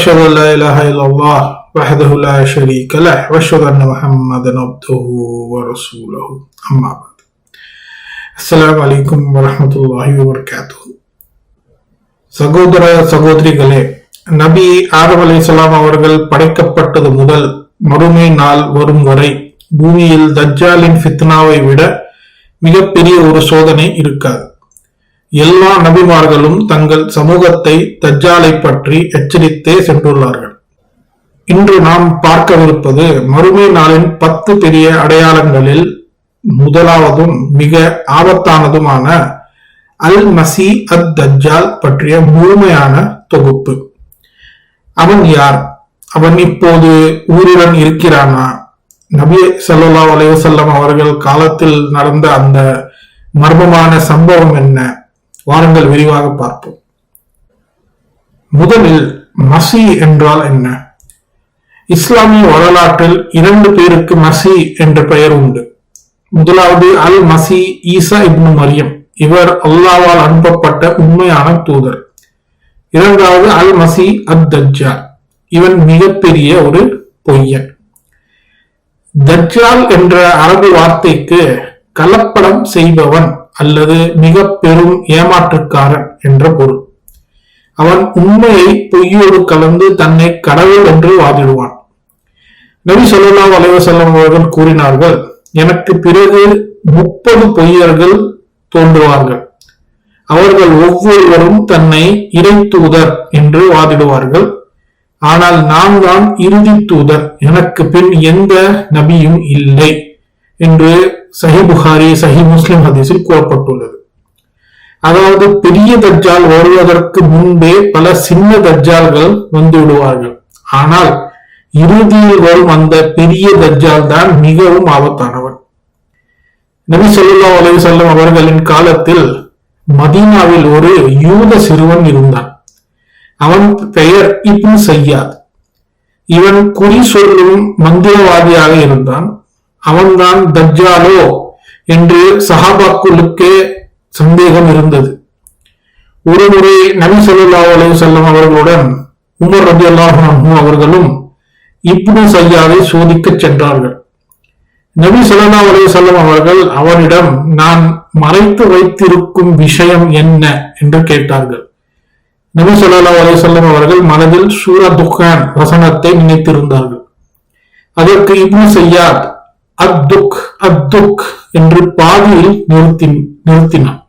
واشهد ان لا اله الا الله وحده لا شريك له واشهد ان محمدا عبده ورسوله اما بعد السلام عليكم ورحمه الله وبركاته சகோதர சகோதரிகளே நபி ஆதம் அலைஹிஸ்ஸலாம் அவர்கள் படைக்கப்பட்டது முதல் மறுமை நாள் வரும் வரை பூமியில் தஜ்ஜாலின் ஃபித்னாவை விட மிகப்பெரிய ஒரு சோதனை இருக்காது எல்லா நபிமார்களும் தங்கள் சமூகத்தை தஜ்ஜாலை பற்றி எச்சரித்தே சென்றுள்ளார்கள். இன்று நாம் பார்க்கவிருப்பது மறுமை நாளின் பத்து பெரிய அடையாளங்களில் முதலாவதும் மிக ஆபத்தானதுமான அல் மசி அத் தஜ்ஜால் பற்றிய முழுமையான தொகுப்பு. அவன் யார்? அவன் இப்போது ஊருடன் இருக்கிறானா? நபி சல்லா அலைவசல்லம் அவர்கள் காலத்தில் நடந்த அந்த மர்மமான சம்பவம் என்ன? வாருங்கள் விரிவாக பார்ப்போம். முதலில் மசி என்றால் என்ன? இஸ்லாமிய வரலாற்றில் இரண்டு பேருக்கு மசி என்ற பெயர் உண்டு. முதலாவது அல் மசி ஈசா இப்னு மரியம். இவர் அல்லாவால் அனுப்பப்பட்ட உண்மையான தூதர். இரண்டாவது அல் மசி அத் தஜ்ஜால் இவன் மிகப்பெரிய ஒரு பொய்யன். தஜ்ஜால் என்ற அரபு வார்த்தைக்கு கலப்படம் செய்பவன் அல்லது மிக பெரும் ஏமாற்றுக்காரன் என்ற பொருள். அவன் உண்மையை பொய்யோடு கலந்து தன்னை கடவுள் என்று வாதிடுவான். நபி சொல்லா அலைஹி அவர்கள் கூறினார்கள் எனக்கு பிறகு முப்பது பொய்யர்கள் தோன்றுவார்கள். அவர்கள் ஒவ்வொருவரும் தன்னை இறை தூதர் என்று வாதிடுவார்கள். ஆனால் நான் தான் இறுதி தூதர். எனக்கு பின் எந்த நபியும் இல்லை என்று சஹி புகாரி சஹி முஸ்லிம் ஹதீஸில் கூறப்பட்டுள்ளது. அதாவது பெரிய தஜ்ஜால் வருவதற்கு முன்பே பல சின்ன தஜ்ஜால்கள் வந்து விடுவார்கள் ஆனால் இறுதியில் வரும் அந்த பெரிய தஜ்ஜால் தான் மிகவும் ஆபத்தானவன். நபி சொல்லா அலி வஸல்லம் அவர்களின் காலத்தில் மதீனாவில் ஒரு யூத சிறுவன் இருந்தான். அவன் பெயர் இப்னு சய்யாத். இவன் குறி சொல்லும் மந்திரவாதியாக இருந்தான். அவன்தான் தஜ்ஜாலோ என்று சஹாபாக்குலுக்கே சந்தேகம் இருந்தது ஒருமுறை நபி சொல்லா அலைஹி செல்லம் அவர்களுடன் உமர் ரலியல்லாஹு அன்ஹு அவர்களும் இப்னு சையாவை சோதிக்கச் சென்றார்கள். நபி சொல்லா அலைஹி செல்லம் அவர்கள் அவனிடம் நான் மறைத்து வைத்திருக்கும் விஷயம் என்ன? என்று கேட்டார்கள். நபி சொல்லா அலைஹி செல்லம் அவர்கள் மனதில் சூரா துக்கான் வசனத்தை நினைத்திருந்தார்கள். அதற்கு இப்னு சையாத் அத்துக் அத்துக் என்று பாதியில் நிறுத்தி நிறுத்தினான்.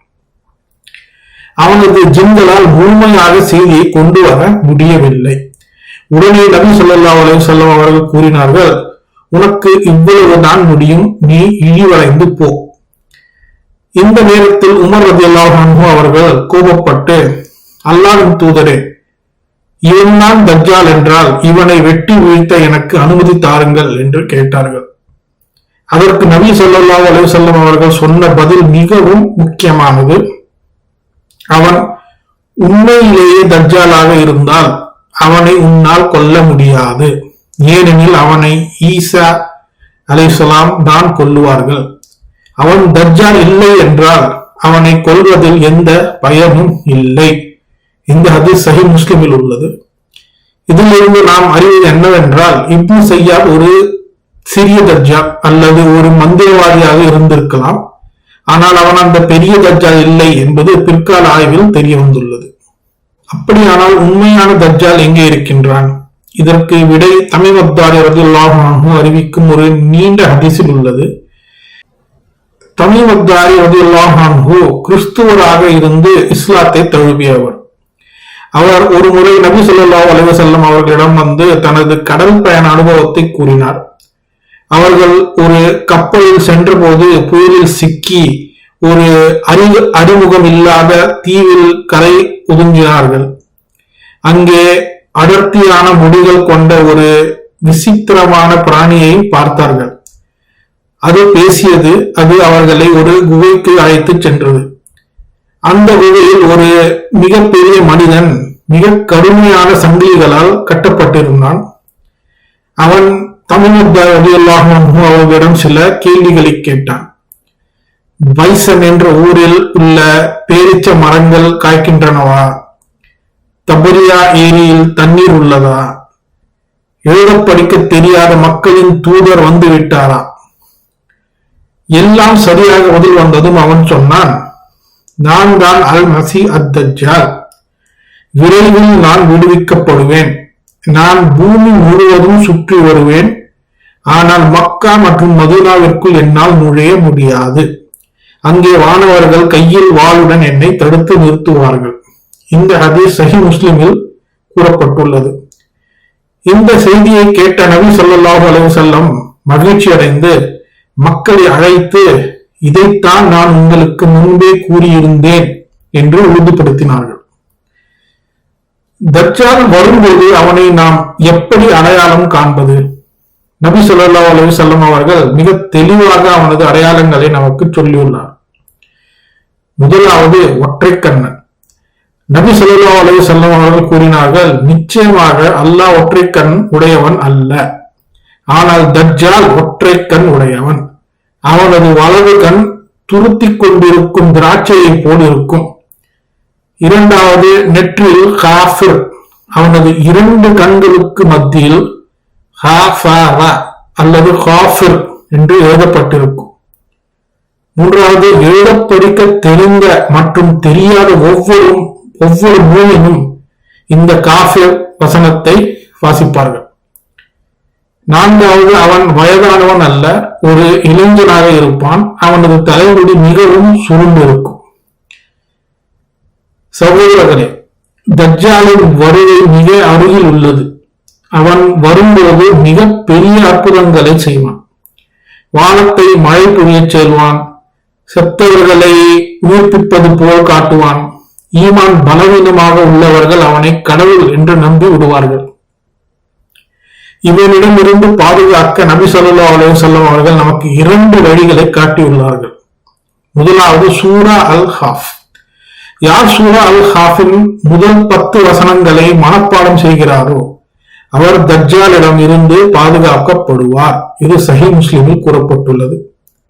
அவனது ஜிந்தலால் முழுமையாக செய்தியை கொண்டு வர முடியவில்லை. உடனே நபி சொல்லா அலைஹி செல்லம் அவர்கள் கூறினார்கள் உனக்கு இவ்வளவு தான் முடியும் நீ இழிவடைந்து போ. இந்த நேரத்தில் உமர் ரதியல்லாஹு அல்லாஹு அவர்கள் கோபப்பட்டு அல்லாவின் தூதரே இவன்தான் தஜ்ஜால் என்றால் இவனை வெட்டி வீழ்த்த எனக்கு அனுமதி தாருங்கள் என்று கேட்டார்கள். அதற்கு நபி ஸல்லல்லாஹு அலைஹி அவர்கள் சொன்ன பதில் மிகவும் முக்கியமானது. அவன் உண்மையிலேயே தஜ்ஜாலாக இருந்தால் அவனை உன்னால் கொல்ல முடியாது. ஏனெனில் அவனை ஈசா அலைஹிஸ்ஸலாம் தான் கொல்லுவார்கள். அவன் தஜ்ஜால் இல்லை என்றால் அவனை கொல்வதில் எந்த பயனும் இல்லை. இந்த ஹதீஸ் சஹி முஸ்லிமில் உள்ளது. இதிலிருந்து நாம் அறிவது என்னவென்றால் இப்னு சையாத் ஒரு சிறிய தர்ஜா அல்லது ஒரு மந்திரவாதியாக இருந்திருக்கலாம். ஆனால் அவன் அந்த பெரிய தர்ஜா இல்லை என்பது பிற்கால ஆய்வில் தெரிய வந்துள்ளது. அப்படியானால் உண்மையான தர்ஜால் எங்கே இருக்கின்றான்? இதற்கு விடை தமிழத்தாரி ரதியுல்லாஹு அறிவிக்கும் ஒரு நீண்ட ஹதிசில் உள்ளது. தமிழத்தாரி ரதியுல்லாஹு அன்ஹு கிறிஸ்துவராக இருந்து இஸ்லாத்தை தழுவியவர். அவர் ஒரு முறை நபி சொல்லா அலைஹி அவர்களிடம் வந்து தனது கடல் பயண அனுபவத்தை கூறினார். அவர்கள் ஒரு கப்பலில் சென்றபோது புயலில் சிக்கி ஒரு அறிவு அறிமுகம் இல்லாத தீவில் கரை ஒதுங்கினார்கள். அங்கே அடர்த்தியான முடிகள் கொண்ட ஒரு விசித்திரமான பிராணியை பார்த்தார்கள். அது பேசியது அது அவர்களை ஒரு குகைக்கு அழைத்து சென்றது. அந்த குகையில் ஒரு மிகப்பெரிய மனிதன் மிக கடுமையான சங்கிலிகளால் கட்டப்பட்டிருந்தான். அவன் தமிழ் அவர்களிடம் சில கேள்விகளை கேட்டான். பைசன் என்ற ஊரில் உள்ள பேரிச்ச மரங்கள் காய்க்கின்றனவா? தபரியா ஏரியில் தண்ணீர் உள்ளதா? எழுத படிக்க தெரியாத மக்களின் தூதர் வந்து விட்டாரா? எல்லாம் சரியாக பதில் வந்ததும் அவன் சொன்னான் நான் தான் அல் மசி அத்தஜால் விரைவில் நான் விடுவிக்கப்படுவேன். நான் பூமி முழுவதும் சுற்றி வருவேன். ஆனால் மக்கா மற்றும் மதுனாவிற்குள் என்னால் நுழைய முடியாது. அங்கே வானவர்கள் கையில் வாளுடன் என்னை தடுத்து நிறுத்துவார்கள். இந்த ஹதீஸ் சஹி முஸ்லிமில் கூறப்பட்டுள்ளது. இந்த செய்தியை கேட்ட நபி சொல்லாஹு அலைஹி செல்லம் மகிழ்ச்சி அடைந்து மக்களை அழைத்து இதைத்தான் நான் உங்களுக்கு முன்பே கூறியிருந்தேன் என்று உறுதிப்படுத்தினார்கள். தஜ்ஜால் வரும்போது அவனை நாம் எப்படி அடையாளம் காண்பது? நபி சொல்லா அலி செல்லம் அவர்கள் மிக தெளிவாக அவனது அடையாளங்களை நமக்கு சொல்லியுள்ளார். முதலாவது ஒற்றை கண்ணன் நபி சொல்லா அலி செல்லம் அவர்கள் கூறினார்கள் நிச்சயமாக அல்லாஹ் ஒற்றை கண் உடையவன் அல்ல. ஆனால் தஜ்ஜால் கண் உடையவன். அவனது வலது கண் துருத்திக் கொண்டிருக்கும் திராட்சையை போல் இருக்கும். இரண்டாவது நெற்றில் காஃபிர் அவனது இரண்டு கண்களுக்கு மத்தியில் அல்லது காஃபிர் என்று எழுதப்பட்டிருக்கும். மூன்றாவது எழுதப் படிக்க தெரிந்த மற்றும் தெரியாத ஒவ்வொரு ஒவ்வொரு மூவினும் இந்த காஃபிர் வசனத்தை வாசிப்பார்கள். நான்காவது அவன் வயதானவன் அல்ல ஒரு இளைஞனாக இருப்பான் அவனது தலைமுடி மிகவும் சுருண்டு இருக்கும் சகோதரர்களே தஜ்ஜாலின் வருகை மிக அருகில் உள்ளது. அவன் வரும்போது மிக பெரிய அற்புதங்களை செய்வான். வானத்தை மழை புரியச் செல்வான். செத்தவர்களை உயிர்ப்பிப்பது போல் காட்டுவான். ஈமான் பலவீனமாக உள்ளவர்கள் அவனை கடவுள் என்று நம்பி விடுவார்கள். இவனிடமிருந்து பாதுகாக்க நபி சொல்லா அலைஹி செல்லும் அவர்கள் நமக்கு இரண்டு வழிகளை காட்டியுள்ளார்கள். முதலாவது சூரா அல் ஹாஃப் யார் சூரா அல் ஹாஃபின் முதல் பத்து வசனங்களை மனப்பாடம் செய்கிறாரோ அவர் தஜ்ஜாலிடம் இருந்து பாதுகாக்கப்படுவார் இது சஹி முஸ்லிமில் கூறப்பட்டுள்ளது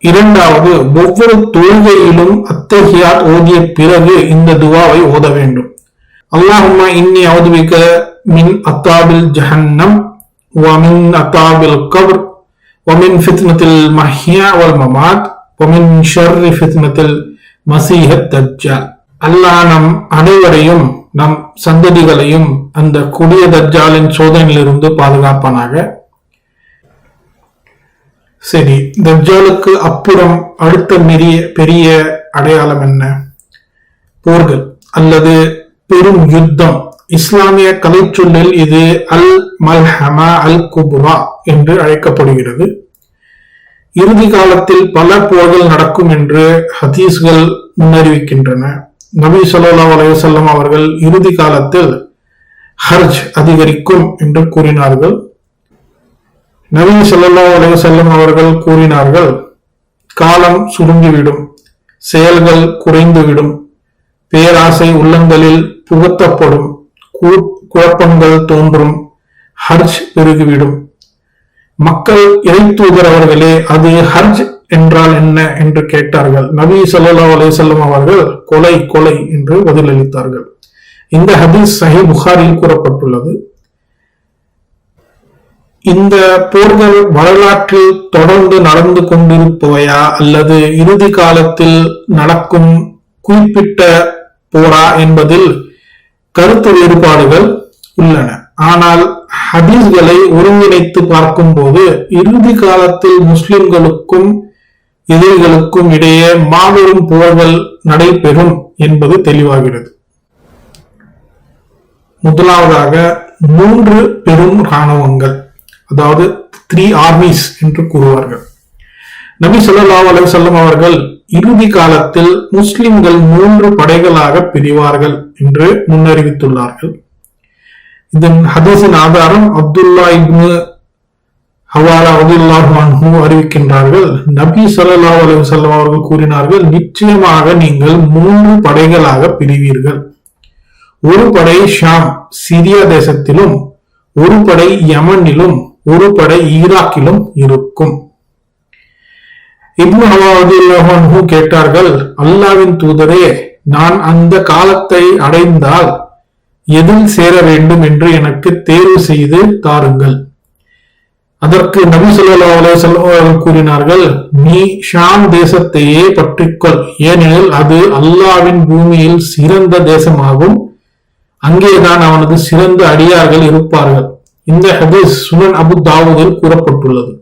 இரண்டாவது ஒவ்வொரு தொழுகையிலும் அத்தஹியாத் ஓதிய பிறகு இந்த துவாவை ஓத வேண்டும் அல்லாஹும்மா இன்னி அவதுபிக்க மின் அத்தாபில் ஜஹன்னம் ومن عذاب القبر ومن فتنة المحيا والممات ومن شر فتنة المسيح الدجال அல்லாஹ் நம் அனைவரையும் நம் சந்ததிகளையும் அந்த கொடிய தஜாலின் சோதனையிலிருந்து பாதுகாப்பானாக. சரி தஜ்ஜாலுக்கு அப்புறம் அடுத்த பெரிய பெரிய அடையாளம் என்ன? போர்கள் அல்லது பெரும் யுத்தம். இஸ்லாமிய கலைச்சொல்லில் இது அல் மல்ஹமா அல் குபுரா என்று அழைக்கப்படுகிறது. இறுதி காலத்தில் பல போர்கள் நடக்கும் என்று ஹதீஸ்கள் முன்னறிவிக்கின்றன. நபி சொல்லா அலைவசல்லம் அவர்கள் இறுதி காலத்தில் ஹர்ஜ் அதிகரிக்கும் என்று கூறினார்கள். நபி சொல்லா அலைவசல்லம் அவர்கள் கூறினார்கள் காலம் சுருங்கிவிடும் செயல்கள் குறைந்துவிடும் பேராசை உள்ளங்களில் புகுத்தப்படும் குழப்பங்கள் தோன்றும் ஹர்ஜ் பெருகிவிடும். மக்கள் இறை தூதர் அவர்களே அது ஹர்ஜ் என்றால் என்ன என்று கேட்டார்கள். நபி சல்லா அலிசல்லம் அவர்கள் கொலை கொலை என்று பதிலளித்தார்கள். இந்த ஹதீஸ் சஹி புகாரில் கூறப்பட்டுள்ளது. இந்த போர்கள் வரலாற்றில் தொடர்ந்து நடந்து கொண்டிருப்பவையா? அல்லது இறுதி காலத்தில் நடக்கும் குறிப்பிட்ட போரா என்பதில் கருத்து வேறுபாடுகள் உள்ளன. ஆனால் ஹதீஸ்களை ஒருங்கிணைத்து பார்க்கும்போது இறுதி காலத்தில் முஸ்லிம்களுக்கும் எதிரிகளுக்கும் இடையே மாபெரும் போர்கள் நடைபெறும் என்பது தெளிவாகிறது. முதலாவதாக மூன்று பெரும் இராணுவங்கள் அதாவது த்ரீ ஆர்மிஸ் என்று கூறுவார்கள். நபி சொல்லா அலைஹி வஸல்லம் அவர்கள் இறுதி காலத்தில் முஸ்லிம்கள் மூன்று படைகளாக பிரிவார்கள் என்று முன்னறிவித்துள்ளார்கள். இதன் ஹதீஸின் ஆதாரம் அப்துல்லா இப்னு ஹவாலா அதில்லாஹு அறிவிக்கின்றார்கள். நபி சல்லா அலி வஸல்லம் அவர்கள் கூறினார்கள் நிச்சயமாக நீங்கள் மூன்று படைகளாக பிரிவீர்கள். ஒரு படை ஷாம் சிரியா தேசத்திலும் ஒரு படை யமனிலும் ஒரு படை ஈராக்கிலும் இருக்கும். இப்னு ஹவாதில்லாஹு கேட்டார்கள் அல்லாவின் தூதரே நான் அந்த காலத்தை அடைந்தால் எதில் சேர வேண்டும் என்று எனக்கு தேர்வு செய்து தாருங்கள். அதற்கு நபி சொல்லா அலே செல்வர்கள் கூறினார்கள் நீ ஷாம் தேசத்தையே பற்றிக்கொள் ஏனெனில் அது அல்லாவின் பூமியில் சிறந்த தேசமாகும். அங்கேதான் அவனது சிறந்த அடியார்கள் இருப்பார்கள். இந்த ஹதீஸ் சுனன் அபு தாவூதில் கூறப்பட்டுள்ளது.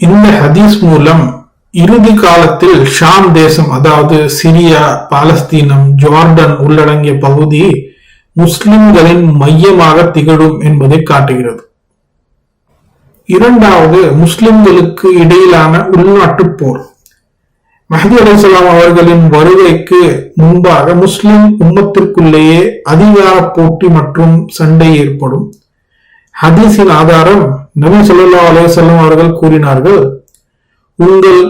இந்த ஹதீஸ் மூலம் இறுதி காலத்தில் ஷாம் தேசம் அதாவது சிரியா பாலஸ்தீனம் ஜார்டன் உள்ளடங்கிய பகுதி முஸ்லிம்களின் மையமாக திகழும் என்பதை காட்டுகிறது. இரண்டாவது முஸ்லிம்களுக்கு இடையிலான உள்நாட்டு போர். மஹதி அலிசலாம் அவர்களின் வருகைக்கு முன்பாக முஸ்லிம் உம்மத்திற்குள்ளேயே அதிகார போட்டி மற்றும் சண்டை ஏற்படும். ஹதீஸின் ஆதாரம் நபி சொல்லா அலைஹி அவர்கள் கூறினார்கள் உங்கள்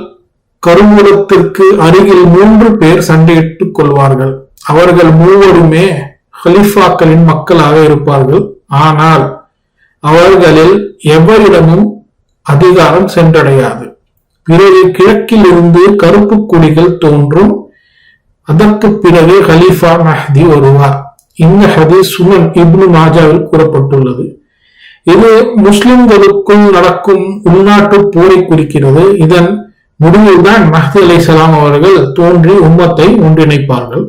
கருவூலத்திற்கு அருகில் மூன்று பேர் சண்டையிட்டுக் கொள்வார்கள். அவர்கள் மூவருமே ஹலிஃபாக்களின் மக்களாக இருப்பார்கள். ஆனால் அவர்களில் எவரிடமும் அதிகாரம் சென்றடையாது. பிறகு கிழக்கில் இருந்து கருப்பு கொடிகள் தோன்றும். அதற்கு பிறகு ஹலீஃபா மஹதி வருவார். இந்த ஹதீஸ் சுனன் இப்னு மாஜாவில் கூறப்பட்டுள்ளது. இது முஸ்லிம்களுக்குள் நடக்கும் உள்நாட்டு போரை குறிக்கிறது. இதன் முடிவில்தான் மஹதி அலைசலாம் அவர்கள் தோன்றி உம்மத்தை ஒன்றிணைப்பார்கள்.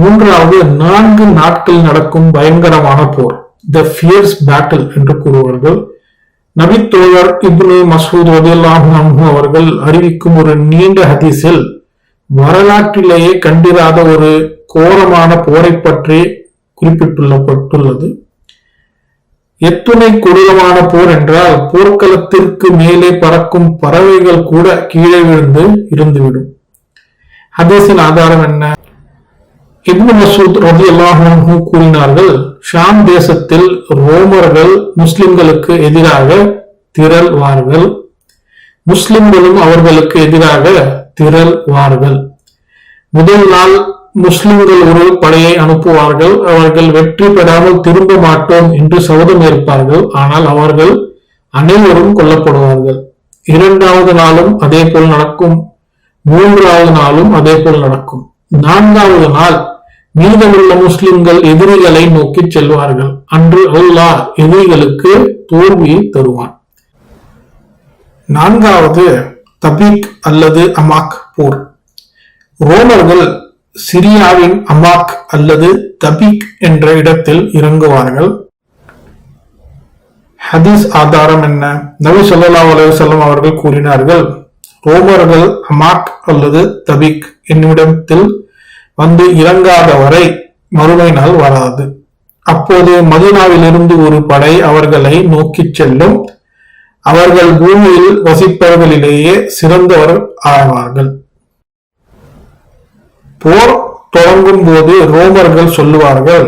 மூன்றாவது நான்கு நாட்கள் நடக்கும் பயங்கரமான போர் த ஃபியர்ஸ் பேட்டில் என்று கூறுவார்கள். நபித்தோழர் இப்னு மசூத் ரதியல்லாஹு அவர்கள் அறிவிக்கும் ஒரு நீண்ட ஹதீஸில் வரலாற்றிலேயே கண்டிராத ஒரு கோரமான போரை பற்றி குறிப்பிட்டுள்ளப்பட்டுள்ளது. எத்துணை கொடூரமான போர் என்றால் போர்க்களத்திற்கு மேலே பறக்கும் பறவைகள் கூட கீழே விழுந்து இருந்துவிடும். ஹதீஸின் ஆதாரம் என்ன? இப்னு மசூத் ரதி அல்லாஹு கூறினார்கள் ஷாம் தேசத்தில் ரோமர்கள் முஸ்லிம்களுக்கு எதிராக திரள்வார்கள் முஸ்லிம்களும் அவர்களுக்கு எதிராக திரள்வார்கள் முதல் நாள் முஸ்லிம்கள் ஒரு படையை அனுப்புவார்கள் அவர்கள் வெற்றி பெறாமல் திரும்ப மாட்டோம் என்று சபதம் ஏற்பார்கள் ஆனால் அவர்கள் அனைவரும் கொல்லப்படுவார்கள். இரண்டாவது நாளும் அதே போல் நடக்கும் மூன்றாவது நாளும் அதே போல் நடக்கும். நான்காவது நாள் மீதமுள்ள முஸ்லிம்கள் எதிரிகளை நோக்கி செல்வார்கள். அன்று அல்லாஹ் எதிரிகளுக்கு தோல்வியை தருவான். நான்காவது தபீக் அல்லது அமாக் போர். ரோமர்கள் சிரியாவின் அமாக் அல்லது தபீக் என்ற இடத்தில் இறங்குவார்கள். ஹதீஸ் ஆதாரம் என்ன? நபி சொல்லா அலுவலம் அவர்கள் கூறினார்கள் ரோமர்கள் அமாக் அல்லது தபிக் என்னிடத்தில் வந்து இறங்காத வரை மறுமை நாள் வராது. அப்போது மதீனாவிலிருந்து ஒரு படை அவர்களை நோக்கிச் செல்லும். அவர்கள் பூமியில் வசிப்பவர்களிலேயே சிறந்தவர் ஆவார்கள். போர் தொடங்கும் போது ரோமர்கள் சொல்லுவார்கள்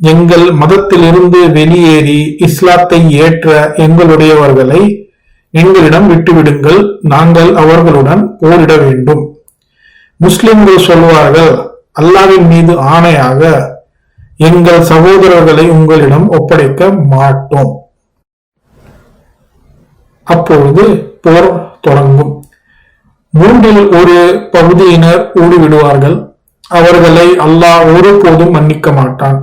எங்கள் மதத்திலிருந்து வெளியேறி இஸ்லாத்தை ஏற்ற எங்களுடையவர்களை எங்களிடம் விட்டுவிடுங்கள். நாங்கள் அவர்களுடன் போரிட வேண்டும். முஸ்லிம்கள் சொல்வார்கள் அல்லாவின் மீது ஆணையாக எங்கள் சகோதரர்களை உங்களிடம் ஒப்படைக்க மாட்டோம். அப்பொழுது போர் தொடங்கும். மூன்றில் ஒரு பகுதியினர் ஓடிவிடுவார்கள். அவர்களை அல்லாஹ் ஒருபோதும் மன்னிக்க மாட்டான்.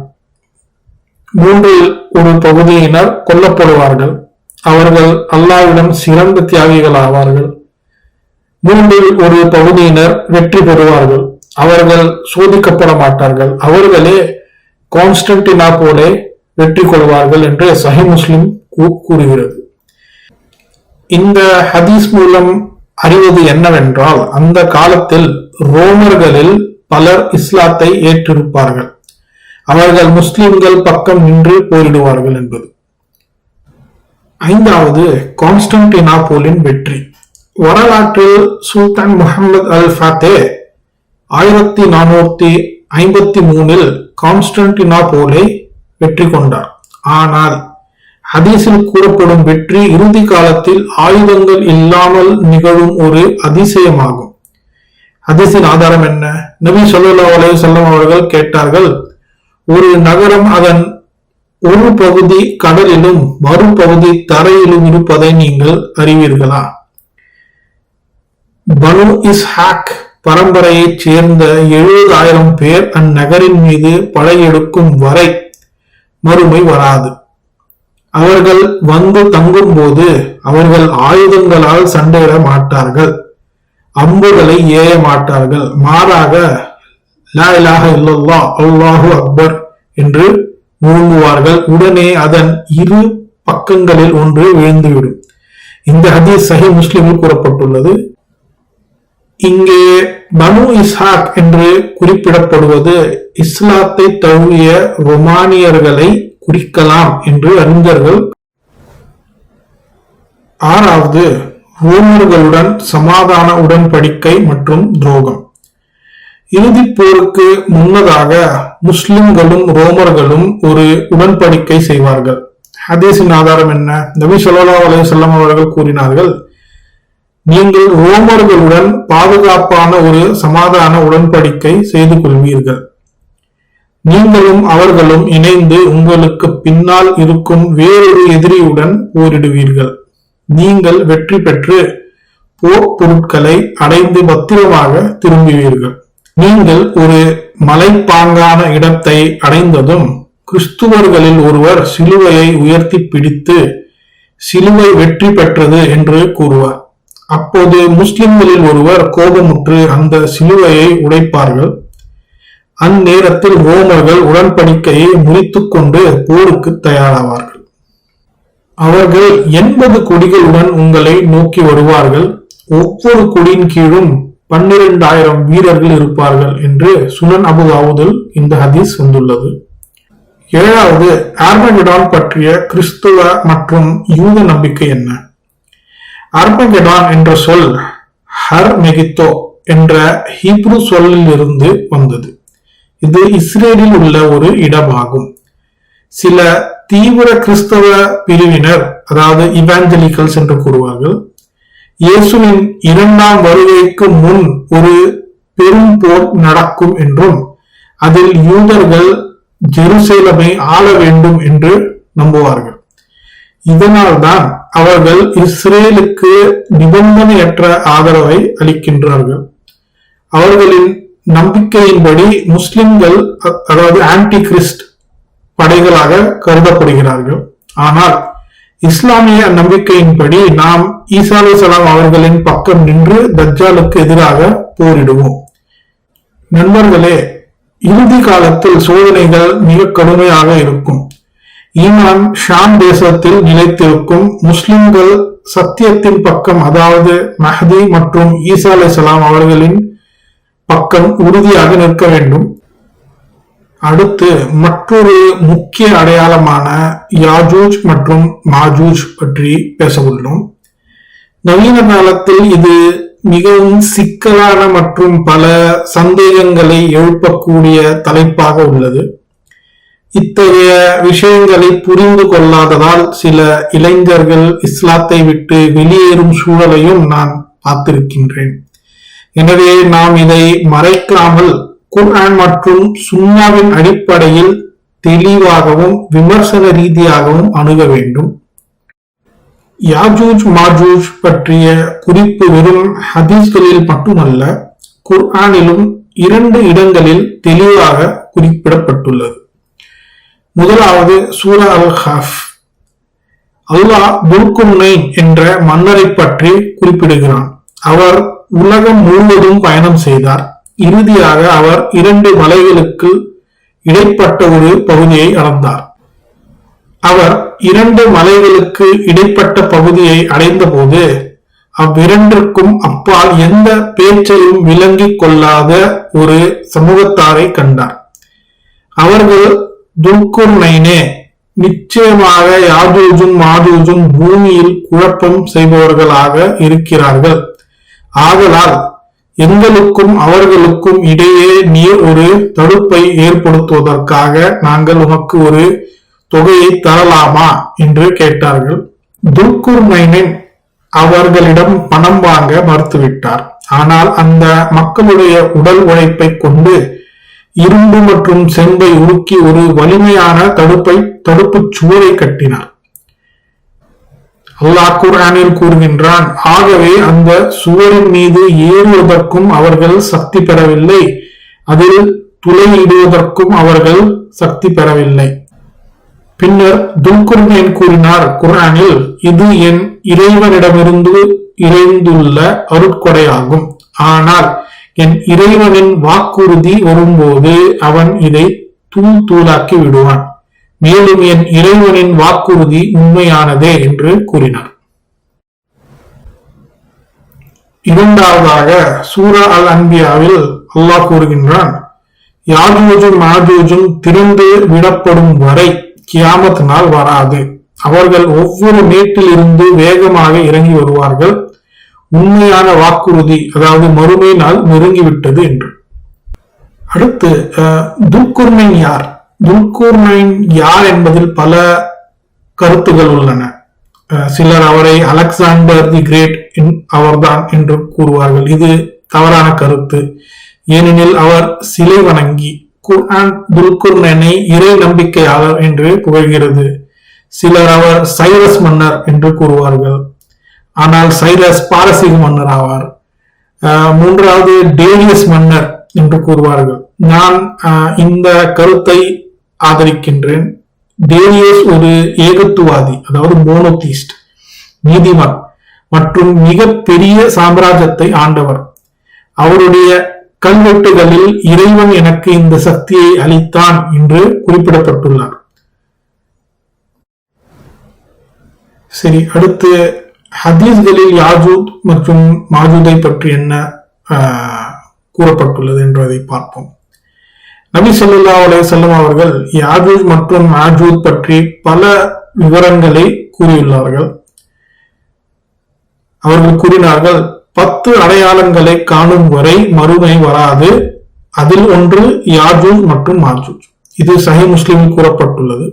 மூன்றில் ஒரு பகுதியினர் கொல்லப்படுவார்கள். அவர்கள் அல்லாவிடம் சிறந்த தியாகிகள் ஆவார்கள் மூன்றில் ஒரு பகுதியினர் வெற்றி பெறுவார்கள். அவர்கள் சோதிக்கப்பட மாட்டார்கள். அவர்களே கான்ஸ்டன்டினாப்போலே வெற்றி கொள்வார்கள் என்று சஹி முஸ்லிம் கூ- கூறுகிறது. இந்த ஹதீஸ் மூலம் அறிவது என்னவென்றால் அந்த காலத்தில் ரோமர்களில் பலர் இஸ்லாத்தை ஏற்றிருப்பார்கள். அவர்கள் முஸ்லிம்கள் பக்கம் நின்று போரிடுவார்கள் என்பது. ஐந்தாவது கான்ஸ்டன்டினாபோலின் வெற்றி. வரலாற்றில் சுல்தான் முகமது அல் ஃபாத்தே ஆயிரத்தி நானூத்தி ஐம்பத்தி மூணில் கான்ஸ்டன்டினாப்போலை வெற்றி கொண்டார். ஆனால் ஹதீஸில் கூறப்படும் வெற்றி இறுதி காலத்தில் ஆயுதங்கள் இல்லாமல் நிகழும் ஒரு அதிசயமாகும். ஹதீஸின் ஆதாரம் என்ன? நபி சொல்லா அலைஹி செல்லம் அவர்கள் கேட்டார்கள் ஒரு நகரம் அதன் ஒரு பகுதி கடலிலும் மறுபகுதி தரையிலும் இருப்பதை நீங்கள் அறிவீர்களா? பனு இஸ்ஹாக் பரம்பரையைச் சேர்ந்த எழுபதாயிரம் பேர் அந்நகரின் மீது படையெடுக்கும் வரை மறுமை வராது. அவர்கள் வந்து தங்கும் போது அவர்கள் ஆயுதங்களால் சண்டையிட மாட்டார்கள். அம்புகளை ஏய மாட்டார்கள். மாறாக லா இலாஹ இல்லல்லாஹ் அல்லாஹு அக்பர் என்று முழங்குவார்கள் உடனே அதன் இரு பக்கங்களில் ஒன்று விழுந்துவிடும். இந்த ஹதீஸ் சஹி முஸ்லிமில் கூறப்பட்டுள்ளது. இங்கே பனு இஸ்ஹாக் என்று குறிப்பிடப்படுவது இஸ்லாத்தை தழுவிய ரொமானியர்களை குறிக்கலாம் என்று அறிஞர்கள். ஆறாவது ரோமர்களுடன் சமாதான உடன்படிக்கை மற்றும் துரோகம். இறுதிப் போருக்கு முன்னதாக முஸ்லிம்களும் ரோமர்களும் ஒரு உடன்படிக்கை செய்வார்கள். ஹதீஸின் ஆதாரம் என்ன? நபி சொல்லா அலையம் அவர்கள் கூறினார்கள் நீங்கள் ரோமர்களுடன் பாதுகாப்பான ஒரு சமாதான உடன்படிக்கை செய்து கொள்வீர்கள். நீங்களும் அவர்களும் இணைந்து உங்களுக்கு பின்னால் இருக்கும் வேறொரு எதிரியுடன் போரிடுவீர்கள். நீங்கள் வெற்றி பெற்று போர் பொருட்களை அடைந்து பத்திரமாக திரும்புவீர்கள். நீங்கள் ஒரு மலைப்பாங்கான இடத்தை அடைந்ததும் கிறிஸ்துவர்களில் ஒருவர் சிலுவையை உயர்த்தி பிடித்து சிலுவை வெற்றி பெற்றது என்று கூறுவார். அப்போது முஸ்லிம்களில் ஒருவர் கோபமுற்று அந்த சிலுவையை உடைப்பார்கள். அந்நேரத்தில் ரோமர்கள் உடன்படிக்கையை முறித்துக் கொண்டு போருக்கு தயாராவார்கள். அவர்கள் எண்பது கொடிகளுடன் உங்களை நோக்கி வருவார்கள். ஒவ்வொரு கொடியின் கீழும் பன்னிரண்டாயிரம் வீரர்கள் இருப்பார்கள் என்று சுனன் அபுதாவுதில் இந்த ஹதீஸ் வந்துள்ளது. ஏழாவது ஆர்மகிடான் பற்றிய கிறிஸ்துவ மற்றும் யூத நம்பிக்கை என்ன? அர்மகெடான் என்ற சொல் ஹர் மெகித்தோ என்ற ஹீப்ரு சொல்லில் இருந்து வந்தது. இது இஸ்ரேலில் உள்ள ஒரு இடமாகும். சில தீவிர கிறிஸ்தவ பிரிவினர் அதாவது இவாஞ்சலிக்கல்ஸ் என்று கூறுவார்கள் இயேசுவின் இரண்டாம் வருகைக்கு முன் ஒரு பெரும் போர் நடக்கும் என்றும் அதில் யூதர்கள் ஜெருசேலமை ஆள வேண்டும் என்று நம்புவார்கள். இதனால்தான் அவர்கள் இஸ்ரேலுக்கு நிபந்தனையற்ற ஆதரவை அளிக்கின்றார்கள். அவர்களின் நம்பிக்கையின்படி முஸ்லிம்கள் அதாவது ஆன்டி கிறிஸ்ட் படைகளாக கருதப்படுகிறார்கள். ஆனால் இஸ்லாமிய நம்பிக்கையின்படி நாம் ஈசா சலாம் அவர்களின் பக்கம் நின்று தஜ்ஜாலுக்கு எதிராக போரிடுவோம். நண்பர்களே இறுதி காலத்தில் சோதனைகள் மிக கடுமையாக இருக்கும். ஈமான் ஷாம் தேசத்தில் நிலைத்திருக்கும் முஸ்லிம்கள் சத்தியத்தின் பக்கம் அதாவது மஹதி மற்றும் ஈசா அலைஹிஸ்ஸலாம் அவர்களின் பக்கம் உறுதியாக நிற்க வேண்டும். அடுத்து மற்றொரு முக்கிய அடையாளமான யாஜூஜ் மற்றும் மாஜூஜ் பற்றி பேச உள்ளோம் நவீன காலத்தில் இது மிகவும் சிக்கலான மற்றும் பல சந்தேகங்களை எழுப்பக்கூடிய தலைப்பாக உள்ளது. இத்தகைய விஷயங்களை புரிந்து கொள்ளாததால் சில இளைஞர்கள் இஸ்லாத்தை விட்டு வெளியேறும் சூழலையும் நான் பார்த்திருக்கின்றேன். எனவே நாம் இதை மறைக்காமல் குர்ஆன் மற்றும் சுன்னாவின் அடிப்படையில் தெளிவாகவும் விமர்சன ரீதியாகவும் அணுக வேண்டும். யாஜூஜ் மாஜூஜ் பற்றிய குறிப்பு வெறும் ஹதீஸ்களில் மட்டுமல்ல குர்ஆனிலும் இரண்டு இடங்களில் தெளிவாக குறிப்பிடப்பட்டுள்ளது. முதலாவது சூரா அல் ஹாஃப் அல்லாஹ் துல்குன்னை என்ற மன்னரை பற்றி குறிப்பிடுகிறான். அவர் உலகம் முழுவதும் பயணம் செய்தார். இறுதியாக அவர் இரண்டு மலைகளுக்கு இடைப்பட்ட ஒரு பகுதியை அடைந்தார். அவர் இரண்டு மலைகளுக்கு இடைப்பட்ட பகுதியை அடைந்தபோது அவ்விரண்டிற்கும் அப்பால் எந்த பேச்சையும் விளங்கிக் கொள்ளாத ஒரு சமூகத்தாரை கண்டார். அவர்கள் துல்குர்னைனே நிச்சயமாக யாதூஜும் மாதூஜும் பூமியில் குழப்பம் செய்பவர்களாக இருக்கிறார்கள். ஆதலால் எங்களுக்கும் அவர்களுக்கும் இடையே நீர் ஒரு தடுப்பை ஏற்படுத்துவதற்காக நாங்கள் உமக்கு ஒரு தொகையை தரலாமா? என்று கேட்டார்கள். துல்குர் நைனின் அவர்களிடம் பணம் வாங்க மறுத்துவிட்டார். ஆனால் அந்த மக்களுடைய உடல் உழைப்பை கொண்டு இரும்பு மற்றும் செம்பை உருக்கி ஒரு வலிமையான தடுப்பை தடுப்புச் சுவரை கட்டினார். அல்லாஹ் குர்ஆனில் கூறுகின்றான் ஆகவே அந்த சுவரின் மீது ஏறுவதற்கும் அவர்கள் சக்தி பெறவில்லை. அதில் துளையிடுவதற்கும் அவர்கள் சக்தி பெறவில்லை. பின்னர் துல்குர்மேன் கூறினார் குர்ஆனில் இது என் இறைவனிடமிருந்து இறைந்துள்ள அருட்கொடையாகும். ஆனால் என் இறைவனின் வாக்குறுதி வரும்போது அவன் இதை தூள் தூளாக்கி விடுவான். மேலும் என் இறைவனின் வாக்குறுதி உண்மையானதே என்று கூறினார். இரண்டாவதாக சூரா அல் அன்பியாவில் அல்லாஹ் கூறுகின்றான் யாஜூஜும் மாஜூஜும் திறந்து விடப்படும் வரை கியாமத் நாள் வராது. அவர்கள் ஒவ்வொரு மேட்டில் இருந்து வேகமாக இறங்கி வருவார்கள். உண்மையான வாக்குறுதி அதாவது மறுமை நாள் நெருங்கிவிட்டது என்று. அடுத்து அஹ், யார்? துல்குர்னைன் யார் என்பதில் பல கருத்துகள் உள்ளன. சிலர் அவரை அலெக்சாண்டர் தி கிரேட் அவர்தான் என்று கூறுவார்கள். இது தவறான கருத்து. ஏனெனில் அவர் சிலை வணங்கி குர்ஆன் துல்குர்னனை இறை நம்பிக்கையாளர் என்று புகழ்கிறது. சிலர் அவர் சைரஸ் மன்னர் என்று கூறுவார்கள். ஆனால் சைரஸ் பாரசீக மன்னர் ஆவார். ஆஹ் மூன்றாவது டேனியஸ் மன்னர் என்று கூறுவார்கள். நான் இந்த கருத்தை ஆதரிக்கின்றேன். டேனியஸ் ஒரு ஏகத்துவாதி அதாவது மோனோதீஸ்ட் நீதிமான் மற்றும் மிக பெரிய சாம்ராஜ்யத்தை ஆண்டவர். அவருடைய கல்வெட்டுகளில் இறைவன் எனக்கு இந்த சக்தியை அளித்தான் என்று குறிப்பிடப்பட்டுள்ளார். சரி அடுத்து ஹதீஸ்களில் யாஜூத் மற்றும் மாஜூதை பற்றி என்ன கூறப்பட்டுள்ளது என்பதை பார்ப்போம். நபி சொல்லா அலே செல்லம் அவர்கள் யாஜூத் மற்றும் மாஜூத் பற்றி பல விவரங்களை கூறியுள்ளார்கள். அவர்கள் கூறினார்கள் பத்து அடையாளங்களை காணும் வரை மறுமை வராது அதில் ஒன்று யாஜூஜ் மற்றும் மாஜூஜ் இது சஹி முஸ்லிமில் கூறப்பட்டுள்ளது.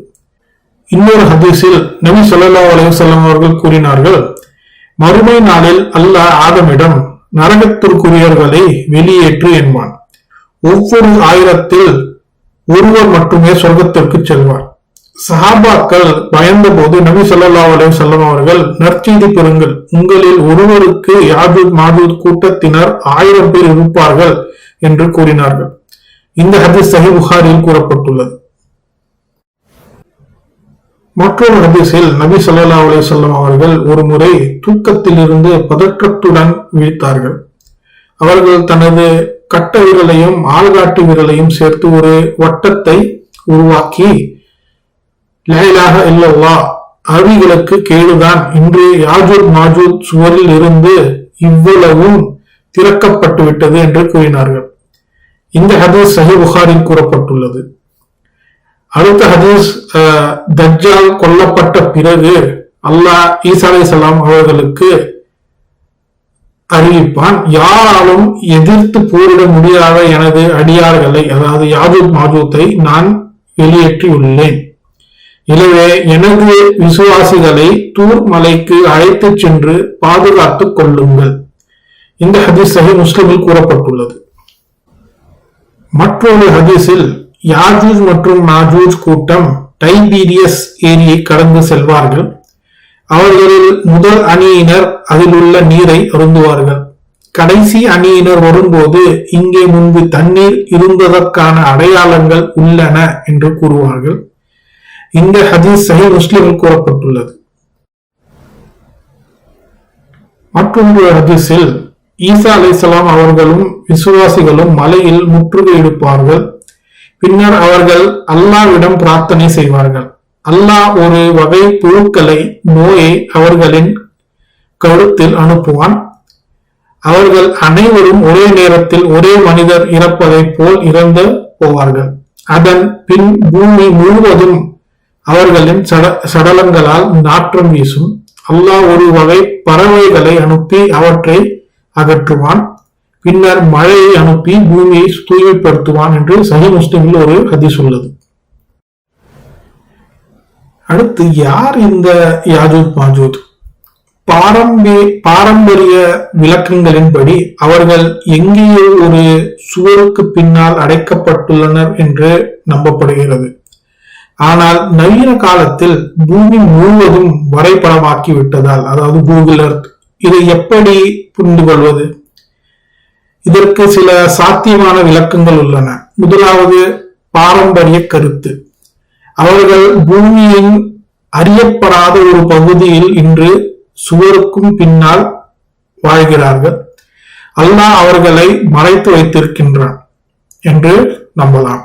இன்னொரு ஹதீஸில் நபி சொல்லா அலைஹி வஸல்லம் அவர்கள் கூறினார்கள் மறுமை நாளில் அல்லாஹ் ஆதமிடம் நரகத்திற்குரியவர்களை வெளியேற்று என்பான். ஒவ்வொரு ஆயிரத்தில் ஒருவர் மட்டுமே சொர்க்கத்திற்கு செல்வார். சஹாபாக்கள் பயந்தபோது நபி சொல்லா அலைஹி செல்லம் அவர்கள் நற்செய்தி பெறுங்கள். உங்களில் ஒருவருக்கு யாஜூத் மாஜூத் கூட்டத்தினர் ஆயிரம் பேர் இருப்பார்கள் என்று கூறினார்கள். இந்த ஹதீஸ் சஹி புகாரில் கூறப்பட்டுள்ளது. மற்றொரு ஹதீஸில் நபி சல்லா அலி சொல்லம் அவர்கள் ஒரு முறை தூக்கத்திலிருந்து பதற்றத்துடன் விழித்தார்கள். அவர்கள் தனது கட்ட விரலையும் ஆள்காட்டு விரலையும் சேர்த்து ஒரு வட்டத்தை உருவாக்கி லேலாக இல்லல்லா அருவிகளுக்கு கேடுதான் இன்று யாஜூத் மாஜூத் சுவரில் இருந்து இவ்வளவும் திறக்கப்பட்டு விட்டது என்று கூறினார்கள். இந்த ஹதீஸ் சஹி புகாரில் கூறப்பட்டுள்ளது. அடுத்த ஹதீஸ் தஜ்ஜால் கொல்லப்பட்ட பிறகு அல்லாஹ் ஈசா அலைஹிஸ்ஸலாம் அவர்களுக்கு அறிவிப்பான் யாராலும் எதிர்த்து போரிட முடியாத எனது அடியார்களை அதாவது யாஜூத் மாஜூத்தை நான் வெளியேற்றியுள்ளேன். எனவே எனது விசுவாசிகளை தூர் மலைக்கு அழைத்துச் சென்று பாதுகாத்துக் கொள்ளுங்கள். இந்த ஹதீஸ் சஹி முஸ்லிமில் கூறப்பட்டுள்ளது. மற்றொரு ஹதீஸில் யாஜூஜ் மற்றும் மாஜூஜ் கூட்டம் டைபீரியஸ் ஏரியை கடந்து செல்வார்கள். அவர்களில் முதல் அணியினர் அதில் உள்ள நீரை அருந்துவார்கள். கடைசி அணியினர் வரும்போது இங்கே முன்பு தண்ணீர் இருந்ததற்கான அடையாளங்கள் உள்ளன என்று கூறுவார்கள். இந்த ஹதீஸ் சஹி முஸ்லிமில் கூறப்பட்டுள்ளது. மற்றொன்று ஹதீஸில் ஈசா அலை அவர்களும் விசுவாசிகளும் மலையில் முற்றுகையிடுப்பார்கள் பின்னர் அவர்கள் அல்லாவிடம் பிரார்த்தனை செய்வார்கள். அல்லாஹ் ஒரு வகை புழுக்களை நோயை அவர்களின் கழுத்தில் அனுப்புவான். அவர்கள் அனைவரும் ஒரே நேரத்தில் ஒரே மனிதர் இறப்பதைப் போல் இறந்து போவார்கள். அதன் பின் பூமி முழுவதும் அவர்களின் சட சடலங்களால் நாற்றம் வீசும். அல்லாஹ் ஒரு வகை பறவைகளை அனுப்பி அவற்றை அகற்றுவான். பின்னர் மழையை அனுப்பி பூமியை தூய்மைப்படுத்துவான் என்று சஹி முஸ்லிமில் ஒரு ஹதீஸ் உள்ளது. அடுத்து யார் இந்த யாஜூத் மாஜூத்? பாரம்பரிய பாரம்பரிய விளக்கங்களின்படி அவர்கள் எங்கேயோ ஒரு சுவருக்கு பின்னால் அடைக்கப்பட்டுள்ளனர் என்று நம்பப்படுகிறது. ஆனால் நவீன காலத்தில் பூமி முழுவதும் வரைபடமாக்கி விட்டதால் அதாவது கூகுள் எர்த் இதை எப்படி புரிந்து கொள்வது இதற்கு சில சாத்தியமான விளக்கங்கள் உள்ளன. முதலாவது பாரம்பரிய கருத்து. அவர்கள் பூமியின் அறியப்படாத ஒரு பகுதியில் இன்று சுவருக்கும் பின்னால் வாழ்கிறார்கள். அல்லாஹ் அவர்களை மறைத்து வைத்திருக்கின்றான் என்று நம்பலாம்.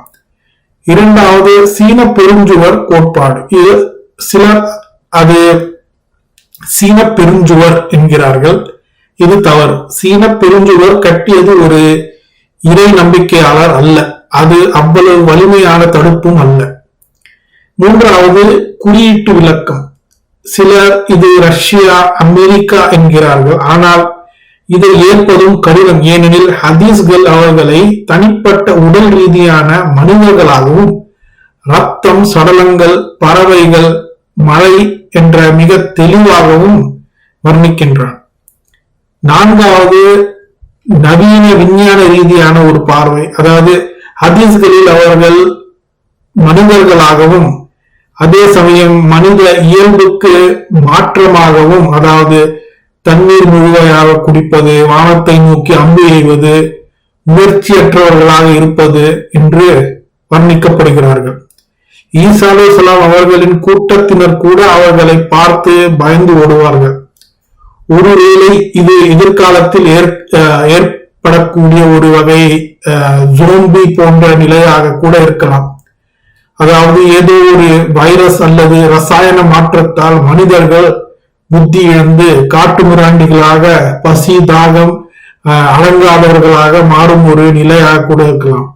இரண்டாவது சீன பெருஞ்சுவர் கோட்பாடு. இது சிலர் அது சீன பெருஞ்சுவர் என்கிறார்கள். இது தவறு. சீன பெருஞ்சுவர் கட்டியது ஒரு இறை நம்பிக்கையாளர் அல்ல. அது அவ்வளவு வலிமையான தடுப்பும் அல்ல. மூன்றாவது குறியீட்டு விளக்கம். சிலர் இது ரஷ்யா அமெரிக்கா என்கிறார்கள். ஆனால் இதை ஏற்பதும் கடினம். ஏனெனில் ஹதீஸ்கள் அவர்களை தனிப்பட்ட உடல் ரீதியான மனிதர்களாகவும் ரத்தம் சடலங்கள் பறவைகள் மழை என்ற மிக தெளிவாகவும் வர்ணிக்கின்றான். நான்காவது நவீன விஞ்ஞான ரீதியான ஒரு பார்வை. அதாவது ஹதீஸ்களில் அவர்கள் மனிதர்களாகவும் அதே சமயம் மனித இயல்புக்கு மாற்றமாகவும் அதாவது தண்ணீர் முழுமையாக குடிப்பது வானத்தை நோக்கி அம்பு எய்வது முயற்சியற்றவர்களாக இருப்பது என்று வர்ணிக்கப்படுகிறார்கள். ஈசாலே சலாம் அவர்களின் கூட்டத்தினர் கூட அவர்களை பார்த்து பயந்து ஓடுவார்கள். ஒருவேளை இது எதிர்காலத்தில் ஏற்படக்கூடிய ஒரு வகை ஜோம்பி போன்ற நிலையாக கூட இருக்கலாம். அதாவது ஏதோ ஒரு வைரஸ் அல்லது ரசாயன மாற்றத்தால் மனிதர்கள் புத்தி இழந்து காட்டு மிராண்டிகளாக பசி தாகம் அடங்காதவர்களாக மாறும் ஒரு நிலையாக கூட இருக்கலாம்.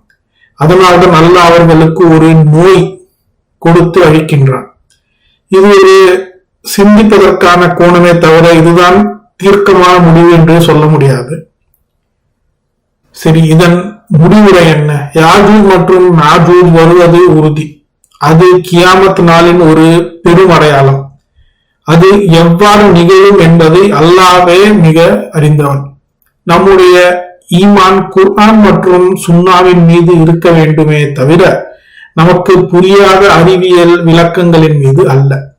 அதனால்தான் நல்ல அவர்களுக்கு ஒரு நோய் கொடுத்து அழிக்கின்றான். இது ஒரு சிந்திப்பதற்கான கோணமே தவிர இதுதான் தீர்க்கமான முடிவு என்று சொல்ல முடியாது. சரி இதன் முடிவுரை என்ன? யாஜூஜ் மற்றும் நாஜூஜ் வருவது உறுதி. அது கியாமத் நாளின் ஒரு பெரும் அடையாளம். அது எவ்வாறு நிகழும் என்பதை அல்லாவே மிக அறிந்தவன். நம்முடைய ஈமான் குர்ஆன் மற்றும் சுன்னாவின் மீது இருக்க வேண்டுமே தவிர நமக்கு புரியாத அறிவியல் விளக்கங்களின் மீது அல்ல.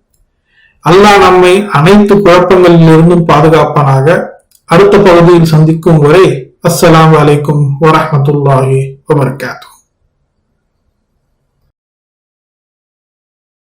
அல்லாஹ் நம்மை அனைத்து குழப்பங்களில் இருந்தும் பாதுகாப்பானாக. அடுத்த பகுதியில் சந்திக்கும் வரை அஸ்ஸலாம் வலைக்கும் வரமத்துல்லாஹி வபர்காத்து